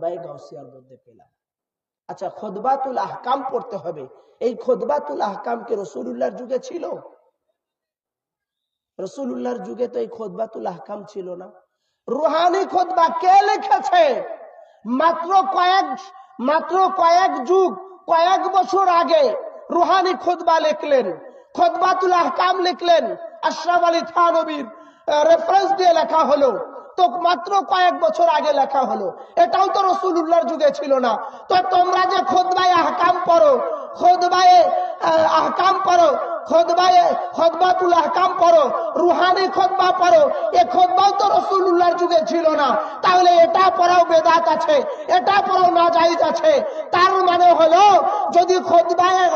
খোদবাই গাউসিয়ার মধ্যে পেলাম। আচ্ছা খোদবাতুল আহকাম পড়তে হবে। এই খোদবাতুল আহকাম কি রসুল্লাহর যুগে ছিল? রসুল্লাহর যুগে তো এই খোদবাতুল আহকাম ছিল না। রুহানি খোদবা কে লিখেছে? মাত্র কয়েক মাত্র কয়েক যুগ, কয়েক বছর আগে রুহানি খোদবা লিখলেন। খোদবাতুল আহকাম লিখলেন। আশরাফ আলী থানবীর রেফারেন্স দিয়ে লেখা হলো। তো মাত্র কয়েক বছর আগে লেখা হলো। এটাও তো রসুল্লাহর যুগে ছিল না। তো তোমরা যে খোদবায় আহকাম পড়ো খোদবায় আহ, আহকাম পড়ো আহকাম তাহলে এটা পড়াও বেদাত আছে এটা পড়াও নাজাইজ আছে। তার মানে হলো খোদবায়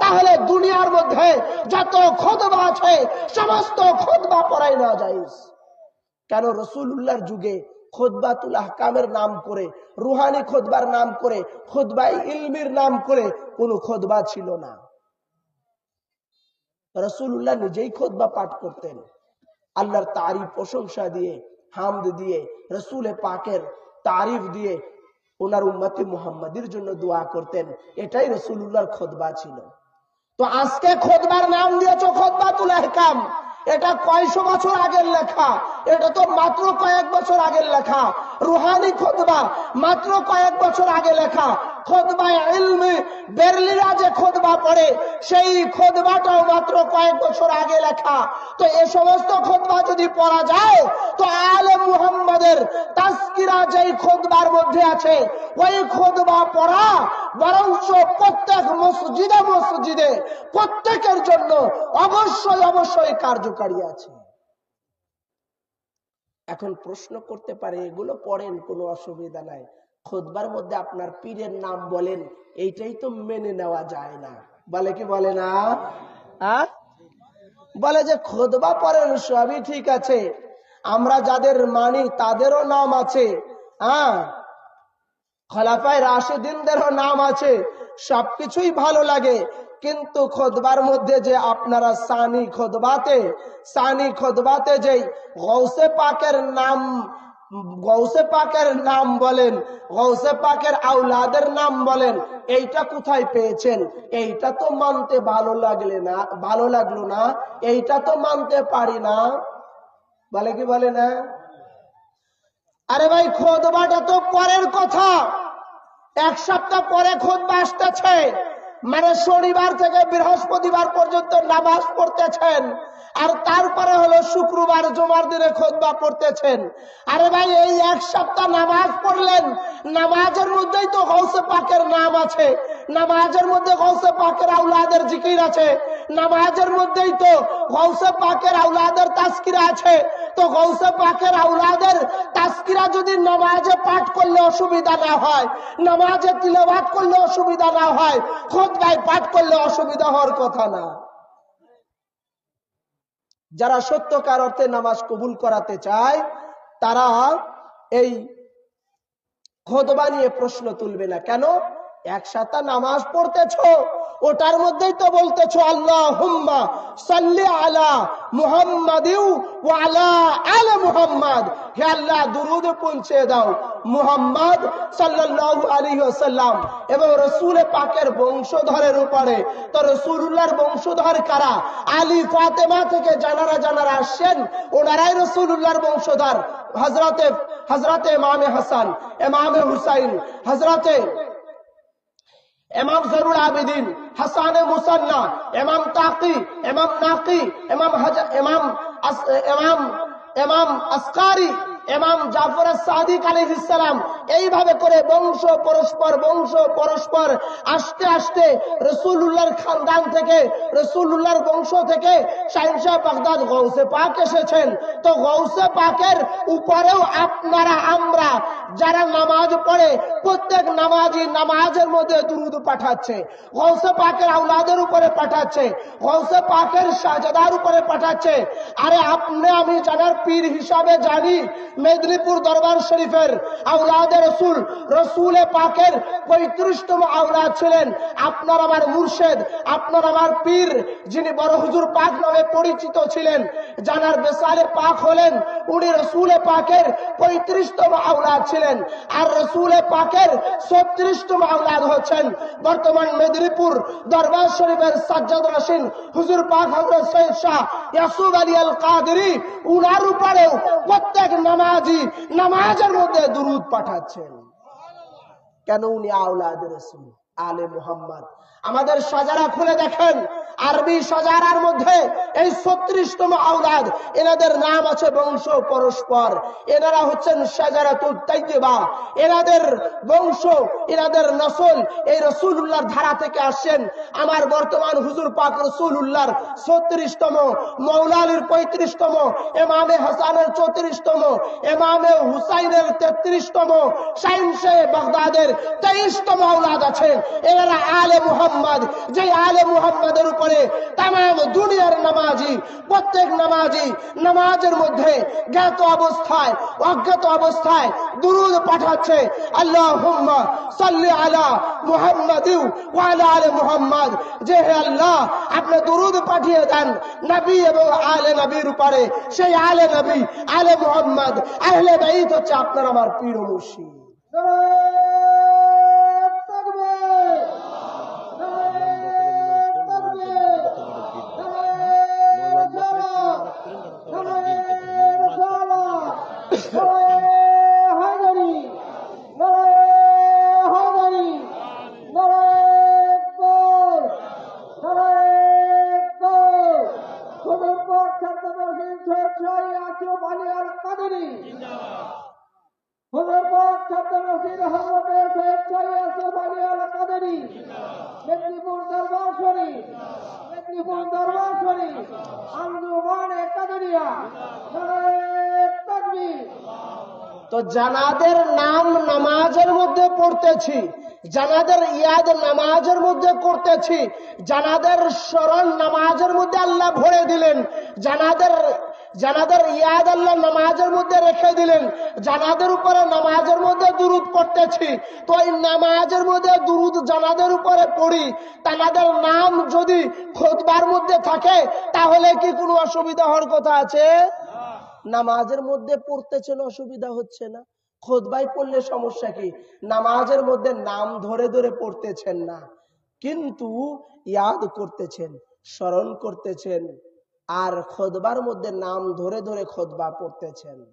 তাহলে দুনিয়ার মধ্যে যত খোদবা আছে, সমস্ত খোদবা পড়াই নাজাইজ। কেন রসুল্লাহর যুগে খোদবাতুল আহকামের নাম করে, রুহানি খোদবার নাম করে, খোদবাই ইলমির নাম করে কোনো খোদবা ছিল না। রসুল্লাহ নিজেই খোদবা পাঠ করতেন। আল্লাহর তারিফ প্রশংসা দিয়ে, হামদ দিয়ে, রসুলে পাকের তারিফ দিয়ে ওনার উম্মাতি মুহাম্মাদির জন্য দোয়া করতেন। এটাই রসুল্লাহর খোদবা ছিল। তো আজকে খোদবার নাম দিয়েছ খোদবা তুলাহকাম এটা কয়শো বছর আগের লেখা। এটা তো মাত্র কয়েক বছর আগের লেখা। রুহানি খোদবা মাত্র কয়েক বছর আগে লেখা। প্রত্যেক মসজিদে মসজিদে প্রত্যেকের জন্য অবশ্যই অবশ্যই কার্যকারী আছে। এখন প্রশ্ন করতে পারে, এগুলো পড়েন, কোনো অসুবিধা নাই। খোদবার মধ্যে আপনার পীরের নাম বলেন, এইটাই তো মেনে নেওয়া যায় না। বলে কি বলে না? বলে যে, খোদবা পড়েন সবই ঠিক আছে। আমরা যাদের মানি, তাদেরও নাম আছে। খলাফায় রাশেদিনদেরও নাম আছে। সবকিছুই ভালো লাগে। কিন্তু খোদবার মধ্যে যে আপনারা সানি খোদবাতে সানি খোদবাতে যে গৌসে পাকের নাম গৌসে পাকের নাম বলেন গৌসে পাকের আউলাদের নাম বলেন, এইটা কোথায় পেয়েছেন? এইটা তো মানতে ভালো লাগলে না, ভালো লাগল না, এইটা তো মানতে পারি না। বলে কি বলে না? আরে ভাই, খোদবাটা তো পরের কথা। এক সপ্তাহ পরে খোদবা আসতেছে। মানে শনিবার থেকে বৃহস্পতিবার পর্যন্ত নামাজ পড়তেছেন। আর হলো শুক্রবার জমার দিনে খোদবা পড়তেছেন। আরে ভাই, এই এক সপ্তাহ নামাজ পড়লেন, নামাজের মধ্যেই তো গৌসে পাকের নাম আছে। নামাজের মধ্যে গৌসে পাকের আউলাদের জিকির আছে। নামাজের মধ্যেই তো গৌসে পাকের আউলাদের তাস্কিরা আছে। তো গৌসে পাকের আউলাদের তাস্কিরা যদি নামাজে পাঠ করলে অসুবিধা না হয়, নামাজে তিলবাদ করলে অসুবিধা না হয়, খোদবায় পাঠ করলে অসুবিধা হওয়ার কথা না। যারা সত্যকার অর্থে নামাজ কবুল করাতে চায়, তারা এই খোদবা নিয়ে প্রশ্ন তুলবে না। কেন? একসাথে নামাজ পড়তেছ, ওটার মধ্যেই তো বলতেছ আল্লাহ হুম্মা সাল্লি আলা বংশধরের উপরে। তো রাসূলুল্লাহর বংশধর কারা? আলী, ফাতেমা থেকে জানারা জানারা আসছেন, ওনারাই রাসূলুল্লাহর বংশধর। হযরতে হযরতে ইমামে হাসান, ইমামে হুসাইন, হযরতে এমাম জরুল আবেদিন হাসানে মুসান্না এমাম তাকি এমাম নাকি এমাম হাজ- এমাম আস- এমাম এমাম আসকারি এমাম জাফর সাদিক আলহিসাম এইভাবে করে বংশ পরস্পর বংশ পরস্পর আস্তে আস্তে রসুল্লাহর খানদান থেকে রসুল্লাহর বংশ থেকে শাহিনশাহ বাগদাদ গৌসে পাক এসেছেন। তো গৌসে পাকের উপরেও আপনারা, আমরা যারা নামাজ পড়ে প্রত্যেক নামাজি নামাজের মধ্যে দুরুদ পাঠাচ্ছে গৌসে পাকের আউলাদের উপরে পাঠাচ্ছে গৌসে পাকের সাজাদার উপরে পাঠাচ্ছে। আরে আপনি, আমি জানার পীর হিসাবে জানি মেদিনীপুর দরবার শরীফের আউলাদের রসুল, রসুলে পাকের পঁয়ত্রিশতম আউলাদ ছিলেন। আপনার আমার মুর্শেদ, আপনার আমার পীর, যিনি বড় হুজুর পাক নামে পরিচিত ছিলেন, জানার বেসারে পাক হলেন, উনি রসুলে পাকের পঁয়ত্রিশতম আউলাদ ছিলেন। আর রসুলে পাকের ছত্রিশতম আউলাদ হচ্ছেন বর্তমান মেদিনীপুর দরবার শরীফের সাজ্জাদ রাসিন হুজুর পাক হজরত সৈয়দ শাহ ইয়াসুব আলী আল কাদেরি উনার উপরেও প্রত্যেক নামাজি নামাজের মধ্যে দুরুদ পাঠাচ্ছেন। কেন উনি আওলাদের রসুল? আলে মুহাম্মদ। আমাদের সাজারা খুলে দেখেন, আরবি সাজারার মধ্যে এই ছত্রিশতম আউলাদ এনাদের নাম আছে বংশ পরস্পর। এনারা হচ্ছেন সাজারাতুল তাইয়্যিবা। এনাদের বংশ, এনাদের নসল, এই রসুল্লাহর ধারা থেকে আসছেন। আমার বর্তমান হুজুর পাক রসুল্লাহর ছত্রিশতম মৌলালির পঁয়ত্রিশতম এমামে হাসানের চৌত্রিশতম এমামে হুসাইনের তেত্রিশতম সাইন্সে বাগদাদের তেইশতম আওলাদ আছেন। এনারা আলে মুহাম্মদ যে আলে মুহাম্মদের উপরে তাম দুনিয়ার নামাজি, প্রত্যেক নামাজি নামাজের মধ্যে জ্ঞাত অবস্থায়, অজ্ঞাত অবস্থায় দুরুদ পাঠাচ্ছে। আল্লাহ সাল্লি আলা মুহাম্মদ ওয়ালা আলে মুহাম্মদ। যে হে আল্লাহ, আপনি দুরুদ পাঠিয়ে দেন নবী এবং আলে নবীর উপরে। সেই আলে নবী, আলে মুহাম্মদ, আহলে বাইত হচ্ছে আপনার আমার পীর ও মুর্শিদ। মেদিনীপুর দরবার শরীফ মেদিনীপুর দরবার শরীফ আন্দোলন একাদরিয়া তো জানাদের নাম নামাজের মধ্যে পড়তেছি, জানাদের ইয়াদ নামাজের মধ্যে করতেছি, জানাদের স্মরণ নামাজের মধ্যে আল্লাহ ভরে দিলেন, জানাদের জানাদের ইয়াদ আল্লাহ নামাজের মধ্যে রেখে দিলেন, জানাদের উপরে নামাজের মধ্যে দুরুদ পড়তেছি, তো এই নামাজের মধ্যে দুরুদ জানাদের উপরে পড়ি, তানাদের নাম যদি খোদবার মধ্যে থাকে, তাহলে কি কোনো অসুবিধা হওয়ার কথা আছে? নামাজের মধ্যে পড়তেছেন অসুবিধা হচ্ছে না। খোদবাই পড়লে সমস্যা কি? নামাজের মধ্যে নাম ধরে ধরে পড়তেছেন না। কিন্তু ইয়াদ করতেছেন, স্মরণ করতেছেন, আর খোদবার মধ্যে নাম ধরে ধরে খোদবা পড়তেছেন।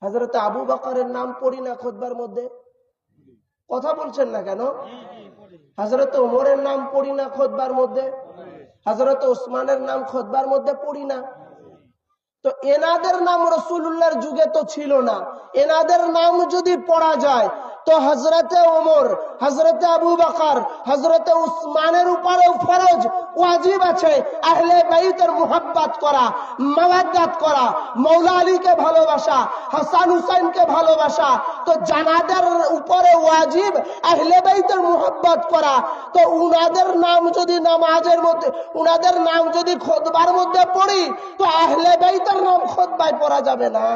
হজরত আবু বকরের নাম পড়ি না খোদবার মধ্যে? কথা বলছেন না কেন? হজরত ওমরের নাম পড়ি না খোদবার মধ্যে? হজরত ওসমানের নাম খোদবার মধ্যে পড়ি না? তো এনাদের নাম রসুল্লাহর যুগে তো ছিল না। এনাদের নাম যদি পড়া যায় তো হজরতে ওমর হজরতে আবু বাকার হজরতে উসমানের উপরেও ফরজ ওয়াজিব আছে। আহলে বাইতের মুহাব্বাত করা, মাওয়াদ্দাত করা মৌলা আলীকে ভালোবাসা, হাসান হুসাইনকে ভালোবাসা, তো জানাদের উপরে ওয়াজিব, আহলে বাইতের মুহাব্বত করা। তো উনাদের নাম যদি নামাজের মধ্যে, উনাদের নাম যদি খোদবার মধ্যে পড়ি, তো আহলে বাইতের নাম খোদবায় পড়া যাবে না।